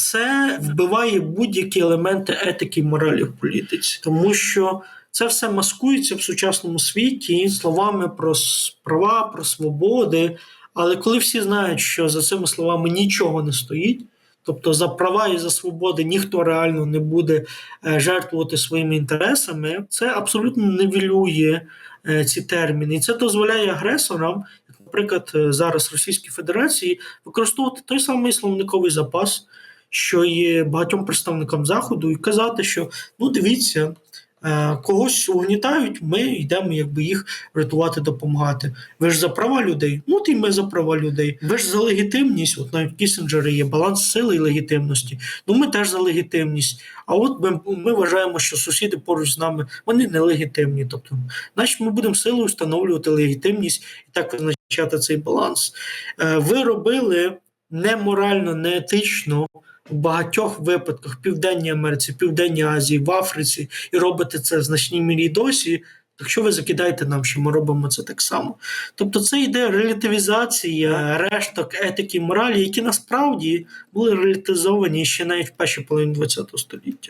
це вбиває будь-які елементи етики і моралі в політиці, тому що це все маскується в сучасному світі словами про права, про свободи. Але коли всі знають, що за цими словами нічого не стоїть, тобто за права і за свободи ніхто реально не буде е, жертвувати своїми інтересами, це абсолютно нивелює е, ці терміни. І це дозволяє агресорам, наприклад, е, зараз Російській Федерації, використовувати той самий словниковий запас, що є багатьом представникам Заходу, і казати, що ну дивіться. е, Когось угнітають, ми йдемо, якби їх рятувати, допомагати. Ви ж за права людей. Ну, і ми за права людей. Ви ж за легітимність. От навіть в Кісінджері є баланс сили і легітимності. Ну, ми теж за легітимність. А от ми, ми вважаємо, що сусіди поруч з нами вони нелегітимні. Тобто, значить, ми будемо силою встановлювати легітимність і так визначати цей баланс. Е, Ви робили неморально, неетично. В багатьох випадках в Південній Америці, Південній Азії, в Африці, і робите це в значній мірі досі. Так що ви закидаєте нам, що ми робимо це так само? Тобто це йде релятивізація решток етики моралі, які насправді були релятизовані ще навіть в першій половині ХХ століття.